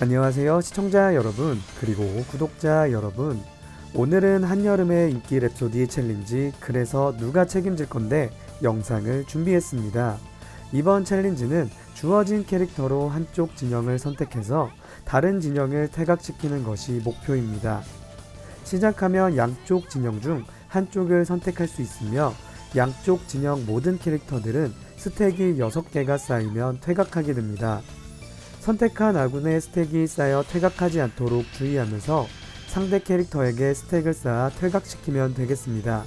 안녕하세요 시청자 여러분 그리고 구독자 여러분. 오늘은 한여름의 인기 랩소디 챌린지 그래서 누가 책임질 건데 영상을 준비했습니다. 이번 챌린지는 주어진 캐릭터로 한쪽 진영을 선택해서 다른 진영을 퇴각시키는 것이 목표입니다. 시작하면 양쪽 진영 중 한쪽을 선택할 수 있으며 양쪽 진영 모든 캐릭터들은 스택이 6개가 쌓이면 퇴각하게 됩니다. 선택한 아군의 스택이 쌓여 퇴각하지 않도록 주의하면서 상대 캐릭터에게 스택을 쌓아 퇴각시키면 되겠습니다.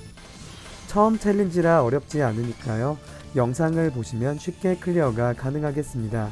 처음 챌린지라 어렵지 않으니까요. 영상을 보시면 쉽게 클리어가 가능하겠습니다.